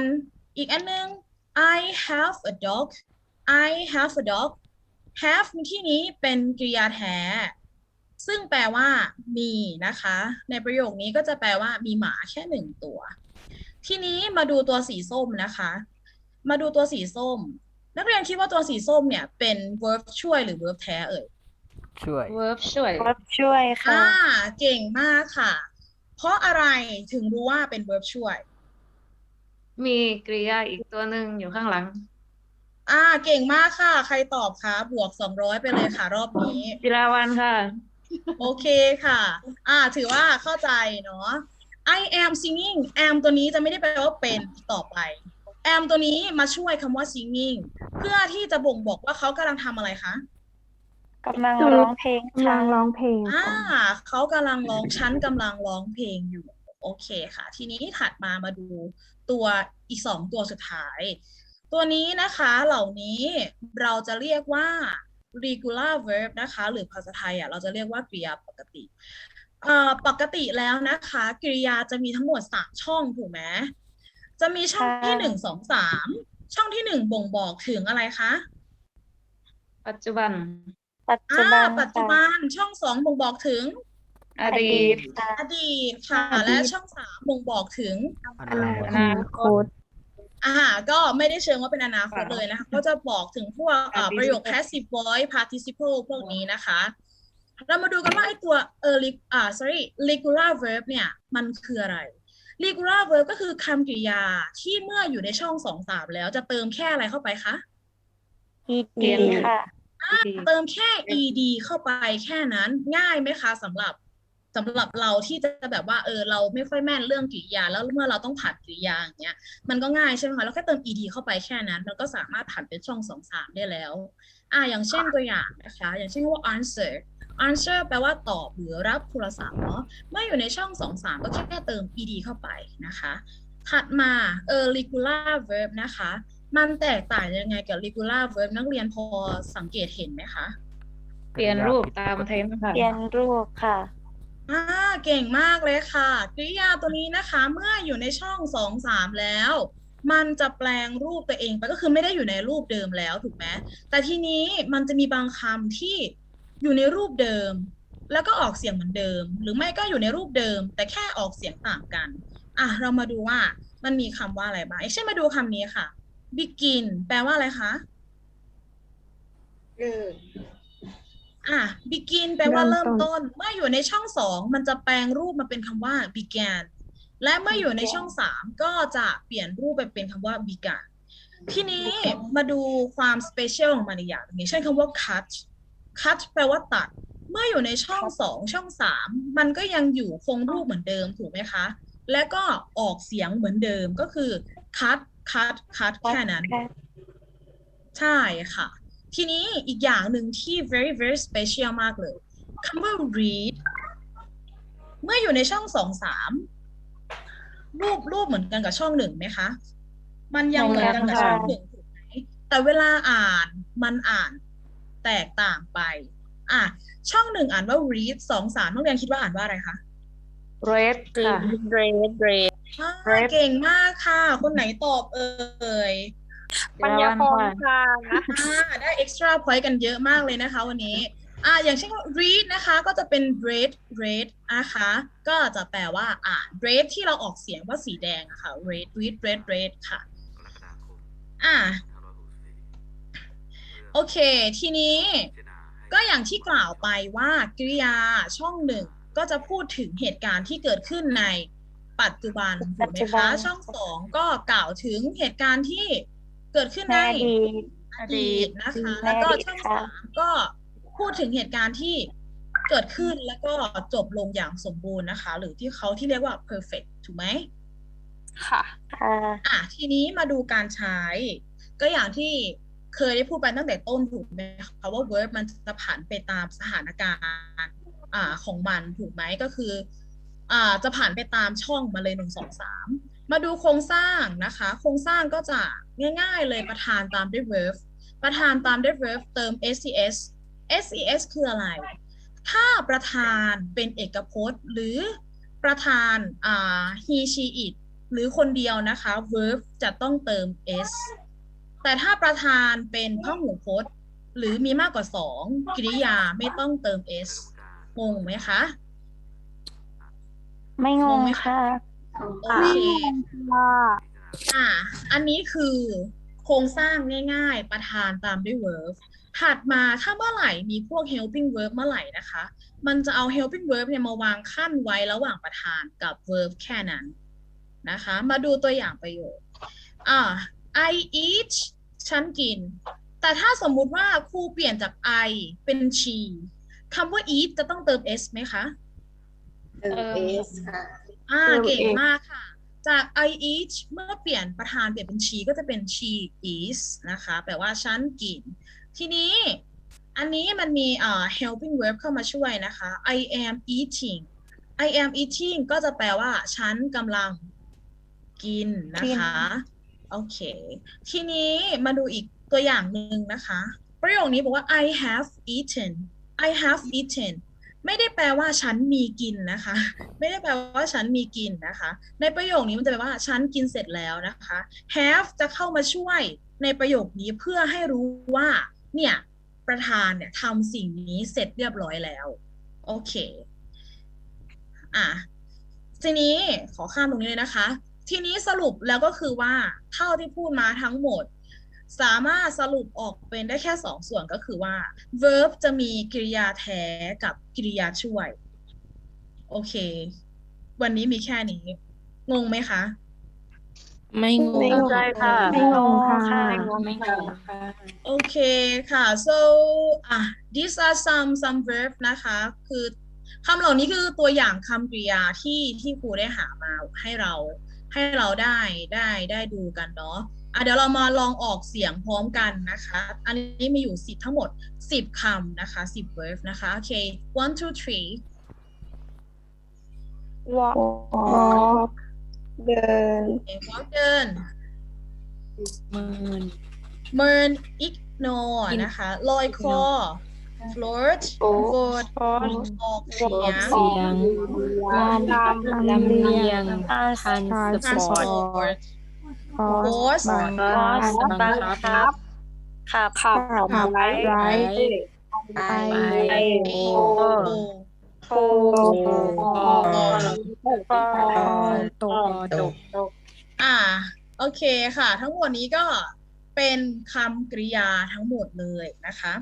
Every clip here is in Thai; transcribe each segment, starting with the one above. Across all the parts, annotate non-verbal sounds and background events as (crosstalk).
and อีกอันนึง I have a dog I have a dog have ในที่นี้เป็นกริยาแท้ ซึ่งแปลว่า มีนะคะ ในประโยคนี้ก็จะแปลว่ามีหมาแค่หนึ่งตัว ทีนี้มาดูตัวสีส้มนะคะ มาดูตัวสีส้ม นักเรียนคิดว่าตัวสีส้มเนี่ยเป็น verb ช่วยหรือ verb แท้เอ่ย ช่วย verb ช่วยรับช่วยค่ะอ่าเก่งมากค่ะ เพราะอะไรถึงรู้ว่าเป็น verb ช่วย มีกริยาอีกตัวหนึ่งอยู่ข้างหลัง อ่า เก่งมากค่ะ ใครตอบคะบวกสองร้อยไปเลยค่ะ รอบนี้ จิราวันค่ะ โอเคค่ะ อ่า ถือว่าเข้าใจเนาะ I am singing am ตัวนี้จะไม่ได้แปลว่าเป็นต่อไป am ตัวนี้มาช่วยคำว่า singing เพื่อที่จะบ่งบอกว่าเขากำลังทำอะไรคะ กำลังร้องเพลงกำลัค่ะงร้องเพลงอ่าค่ะเขากำลังร้องฉันกำลังร้องเพลงอยู่ โอเคค่ะ ทีนี้ถัดมามาดู ตัวอีกสองตัวสุดท้าย ตัวนี้นะคะเหล่านี้เราจะเรียกว่า regular verb นะคะ หรือภาษาไทยอะเราจะเรียกว่ากริยาปกติเอ่อปกติแล้วนะคะ กริยาจะมีทั้งหมดสามช่องถูกไหมจะมีช่องที่ค่ะหนึ่งสองสามช่องที่หนึ่งบ่งบอกถึงอะไรคะ ปัจจุบัน ปัจจุอ่าบันปัจจุค่ะบันช่องสองบ่งบอกถึง อดีตค่ะอดีตค่ะและช่องสามบ่งบอกถึง อนาคตอนาคต อ่าก็ไม่ได้เชิงว่าเป็นอนาคตเลยนะคะ ก็จะบอกถึงพวกอ่า Participle ประโยค passive voice participle พวกนี้นะคะ เรามาดูกันว่าไอ้ตัวเอออ่า sorry regular verb เนี่ย มันคืออะไร regular verb ก็คือคำกริยาที่เมื่ออยู่ในช่องสองสามแล้วจะเติมแค่อะไรเข้าไปคะอีเรียนดีค่ะดีเติมแค่ ed เข้าไปแค่นั้นง่ายไหมคะสำหรับ สำหรับเราที่จะแบบว่าเออเราไม่ค่อยแม่นเรื่องกริยา แล้วเมื่อเราต้องผัดกริยาอย่างเงี้ยมันก็ง่ายใช่ไหมคะเราแค่เติม ed เข้าไปแค่นั้นมันก็สามารถผัดเป็นช่องสองสามได้แล้ว อ่าอย่างเช่นตัวอย่างนะคะ อย่างเช่นว่า answer answer แปลว่าตอบหรือรับโทรศัพท์เนาะเมื่ออยู่ในช่องสองสามก็แค่เติม ed เข้าไปนะคะ ถัดมาเออ regular verb นะคะ มันแตกต่างยังไงกับ regular verb นักเรียนพอสังเกตเห็นไหมคะ เปลี่ยนรูปตามเทรนด์ค่ะ เปลี่ยนรูปค่ะ อ่าเก่งมากเลยค่ะ กริยาตัวนี้นะคะ เมื่ออยู่ในช่องสองสามแล้ว มันจะแปลงรูปตัวเองไปก็คือไม่ได้อยู่ในรูปเดิมแล้วถูกไหมแต่ทีนี้มันจะมีบางคำที่อยู่ในรูปเดิม แล้วก็ออกเสียงเหมือนเดิม หรือไม่ก็อยู่ในรูปเดิม แต่แค่ออกเสียงต่างกันอะเรามาดูว่ามันมีคำว่าอะไรบ้างเช่นมาดูคำนี้ค่ะ begin แปลว่าอะไรคะ เริ่ม อะ begin แปลว่าเริ่เริ่มมต้ต้นนเมื่ออยู่ในช่องสองมันจะแปลงรูปมาเป็นคำว่า began และเมื่ออยู่ในช่องสามก็จะเปลี่ยนรูปไปเป็นคำว่า began ทีนี้มาดูความ special ของมันอีกอย่างหนึงอย่างเช่นคำว่า cut cut แปลว่าตัด เมื่ออยู่ในช่องสองช่องสามมันก็ยังอยู่คงรูปเหมือนเดิมถูกไหมคะ และก็ออกเสียงเหมือนเดิมก็คือ cut cut cut แค่นั้น ใช่ค่ะ ทีนี้อีกอย่างหนึ่งที่ very very special มากเลยคำว่า read เมื่ออยู่ในช่องสองสามรูปรูปเหมือนกันกับช่องหนึ่งไหมคะ มันยังเหมือนกันกับช่องหนึ่งถูกไหมแต่เวลาอ่านมันอ่านแตกต่างไป อะ ช่องหนึ่งอ่านว่า read สองสามนักเรียนคิดว่าอ่านว่าอะไรคะ red ค่ะอ่า Read เก่งมากค่ะ คนไหนตอบเอ่ย ปัญญาพรค่ะอ่าได้ extra point กันเยอะมากเลยนะคะ วันนี้อ่าอย่างเช่นว่า read นะคะก็จะเป็น read read นะคะก็จะแปลว่าอ่าน read ที่เราออกเสียงว่าสีแดงอะค่ะ read read read read ค่ะอ่าโอเค ทีนี้ก็อย่างที่กล่าวไปว่ากริยาช่องหนึ่งก็จะพูดถึงเหตุการณ์ที่เกิดขึ้นในปัจจุบันถูกไหมปัจจุบัคะนช่องสองก็กล่าวถึงเหตุการณ์ที่ เกิดขึ้นในในอดีตอดีตนะคะในแล้วก็อดีตช่องค่ะสามก็พูดถึงเหตุการณ์ที่เกิดขึ้นแล้วก็จบลงอย่างสมบูรณ์นะคะ หรือที่เขาที่เรียกว่า perfect ถูกไหมค่ะอะ ทีนี้มาดูการใช้ ก็อย่างที่เคยได้พูดไปตั้งแต่ต้นถูกไหมคะว่า verb มันจะผันไปตามสถานการณ์ อ่าของมันถูกไหมก็คือ อ่าจะผ่านไปตามช่องมาเลยหนึ่งสองสาม มาดูโครงสร้างนะคะ โครงสร้างก็จะง่ายๆเลยประธานตามด้วย verb ประธานตามด้วย verb เติม ses ses คืออะไร ถ้าประธานเป็นเอกพจน์ หรือประธานอ่า he she it หรือคนเดียวนะคะ verb จะต้องเติม s แต่ถ้าประธานเป็นพหูพจน์ หรือมีมากกว่าสองกริยาไม่ต้องเติม s งงไหมคะ ไม่งงงงไหมคะ ค่ะโอเคอะอันนี้คือโครงสร้างง่ายๆ ประธานตามด้วย verb ถัดมาถ้าเมื่อไหร่มีพวก helping verb เมื่อไหร่นะคะ มันจะเอา helping verb เนี่ยมาวางขั้นไว้ระหว่างประธานกับ verb แค่นั้นนะคะ มาดูตัวอย่างประโยค อ่า I eat ฉันกิน แต่ถ้าสมมุติว่าครูเปลี่ยนจาก I เป็น she คำว่า eat จะต้องเติม s ไหมคะเติม S ค่ะ อ่าเติมเก่งเองมากค่ะ จาก I eat เมื่อเปลี่ยนประธานเปลี่ยนเป็น she ก็จะเป็น she eats นะคะ แปลว่าฉันกิน ทีนี้อันนี้มันมีอ่า helping verb เข้ามาช่วยนะคะ I am eating I am eating ก็จะแปลว่า ฉันกำลังกินนะคะ โอเค ทีนี้มาดูอีกตัวอย่างหนึ่งนะคะ ประโยคนี้บอกว่า I have eaten I have eaten ไม่ได้แปลว่าฉันมีกินนะคะ ไม่ได้แปลว่าฉันมีกินนะคะ ในประโยคนี้มันจะแปลว่าฉันกินเสร็จแล้วนะคะ have จะเข้ามาช่วยในประโยคนี้เพื่อให้รู้ว่า เนี่ยประธานเนี่ยทำสิ่งนี้เสร็จเรียบร้อยแล้ว โอเค อะทีนี้ขอข้ามตรงนี้เลยนะคะ ทีนี้สรุปแล้วก็คือว่าเท่าที่พูดมาทั้งหมด สามารถสรุปออกเป็นได้แค่สองส่วนก็คือว่า verb จะมีกริยาแท้กับกริยาช่วย โอเค วันนี้มีแค่นี้ งงไหมคะ ไม่งไม่งงงค่ะ ไม่งงค่ะไม่งงไม่งงค่ะ โอเคค่ะ so อะ these are some some verb นะคะ คือคำเหล่านี้คือตัวอย่างคำกริยาที่ที่ครูได้หามาให้เราให้เราได้ได้ได้ดูกันเนาะ อะเดี๋ยวเรามาลองออกเสียงพร้อมกันนะคะ อันนี้มีอยู่สิบทั้งหมดสิบคำนะคะสิบ verb นะคะ โอเค one two three walk เดิน okay, walk เดินมืนมิน ignore นะคะ ลอยคอ float โอ้ กดออกเสียง เสียงลำลำเลียง Trans- ทันสปอร์ต transport Horse horse บังคับ ขับขับขับไรไรไปไปโอโอโทโอตกตกอ่า โอเคค่ะ ทั้งหมดนี้ก็เป็นคำกริยาทั้งหมดเลยนะคะ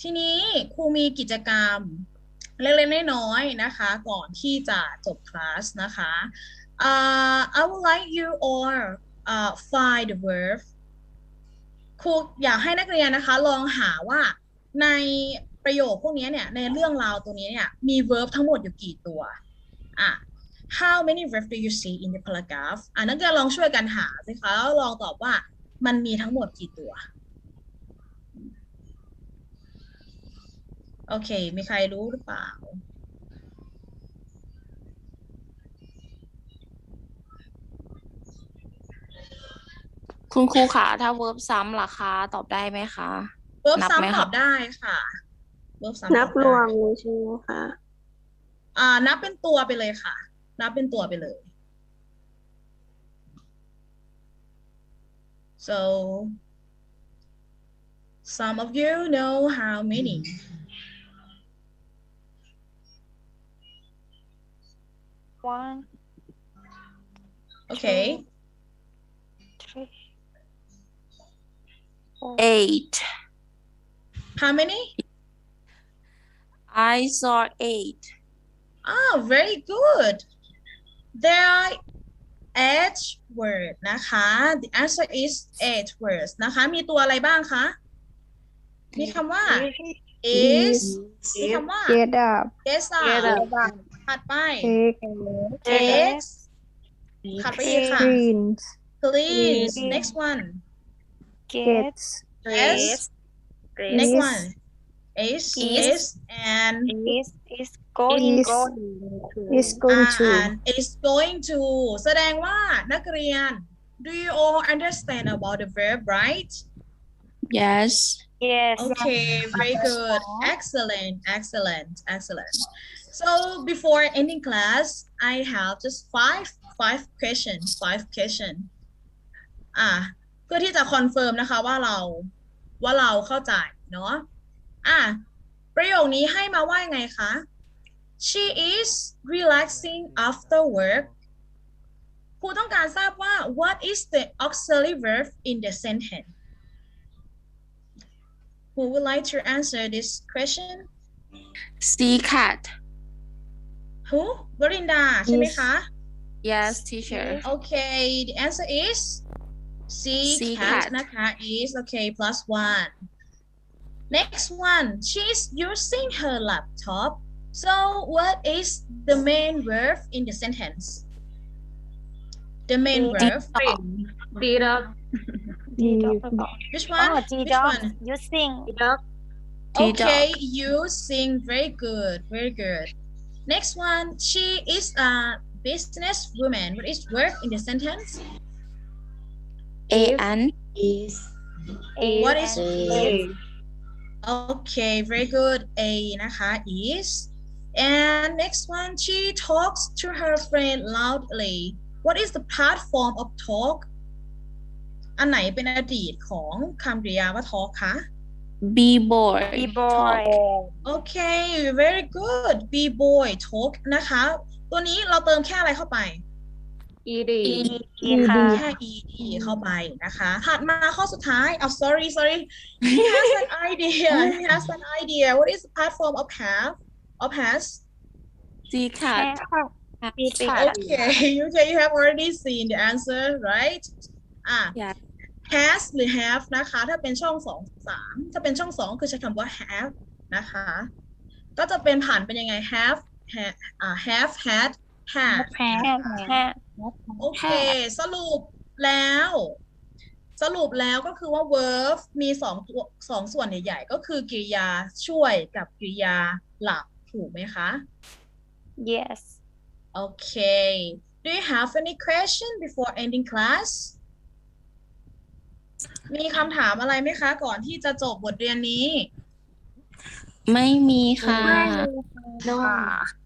ทีนี้ครูมีกิจกรรมเล็กๆน้อยๆนะคะ ก่อนที่จะจบคลาสนะคะอ่า I would like you all uh, find the verb ครูอยากให้นักเรียนนะคะ ลองหาว่าในประโยคพวกนี้เนี่ย ในเรื่องราวตัวนี้เนี่ย มี verb ทั้งหมดอยู่กี่ตัว อะ How many verbs do you see in the paragraph อะนักเรียนลองช่วยกันหาสิคะแล้วลองตอบว่ามันมีทั้งหมดกี่ตัว โอเค มีใครรู้หรือเปล่า คุณครูคะถ้าเวิร์บซ้ำล่ะคะตอบได้ไหมคะ verb นับไหมซ้ำตครัอบบได้ค่ะ verb ซ้ำนับตอได้รวมเลยใช่ไหมคะ อ่า นับเป็นตัวไปเลยค่ะ นับเป็นตัวไปเลย so some of you know how many one okay three eight how many I saw eight Oh, very good. There are eight word นะคะ The answer is eight words นะคะ มีตัวอะไรบ้างคะ มีคำว่า is มีคำว่า get up yes get up ถัดไป take takes ถัดไปอีกค่ะ cleans cleans Clean. next one gets yes next Is. one is Is. is and is is going is going อ่า to and is going to แสดงว่านักเรียน do you all understand about the verb right yes yes Okay, very good. Excellent, excellent, excellent. So before ending class, I have just five five question five question อ่ะ เพื่อที่จะคอนเฟิร์มนะคะว่าเราว่าเราเข้าใจเนาะอะประโยคนี้ให้มาว่ายังไงคะ she is relaxing after work ครูต้องการทราบว่า what is the auxiliary verb in the sentence who would like to answer this question see cat who วรินดาใช่ไหมคะ yes teacher Okay, the answer is C, C cat, cat. นะคะ is okay plus one. Next one, she's using her laptop. So what is the main verb in the sentence? The main D- verb. ดีด็อก ดี Which อ๋อ one? G Which dog one? using ดีด็อก T-dog. Okay, you sing very good, very good. Next one, she is a business woman. What is verb in the sentence? a n What is is Okay, very good. A นะคะ is. And next one, she talks to her friend loudly. What is the past form of talk? อันไหนเป็นอดีตของคำกริยาว่า talk คะ be boy B boy Okay, very good. Be boy talk นะคะ ตัวนี้เราเติมแค่อะไรเข้าไป อีดี E ค่ะแค่ ed เข้าไปนะคะ ถัดมาข้อสุดท้ายเอา sorry sorry he has an idea he has an idea what is the platform of have of has see cat B cat okay okay you have already seen the answer right อะ Yeah. has หรือ have นะคะ ถ้าเป็นช่องสองสามถ้าเป็นช่องสองคือใช้คำว่า have นะคะ ก็จะเป็นผ่านเป็นยังไง have have อ่า have had had have have โอเค สรุปแล้ว สรุปแล้วก็คือว่า verb มีสองตัวสองส่วนใหญ่ๆ ก็คือกริยาช่วยกับกริยาหลักถูกไหมคะ yes โอเค do you have any question before ending class มีคำถามอะไรไหมคะ ก่อนที่จะจบบทเรียนนี้ ไม่มีค่ะ no no โอเคโ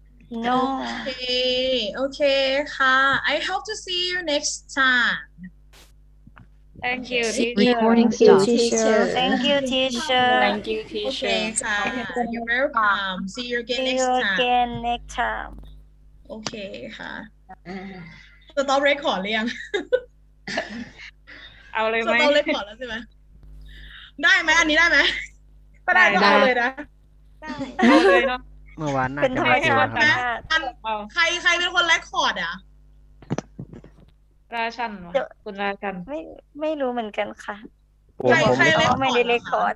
อเคค่ะ I hope to see you next time thank you Recording teacher stopped. teacher thank you teacher thank you โอเค teacher ค่ะ you're welcome see you again see next you time again next time โอเคค่ะสต็อปเรคคอร์ดหรือยัง เอาเลย ส ไหม ต็อปเรคคอร์ดแล้วใช่ไหม ได้ไหมอันนี้ได้ไหมก็ได้ก็ ได้ เอาเลยนะ เอาเลยเนาะ เ (laughs) มื่อวานน่าเป็นจะธรรมไม่เจชาอติครับมากอันเอาใครใครเป็นคนเรคคอร์ดอะ ราชันวะคุณราชัน ไม่ไม่รู้เหมือนกันค่ะ ผมใครผม ใคร ไม่เล่นไม่ได้เลคคอร์ด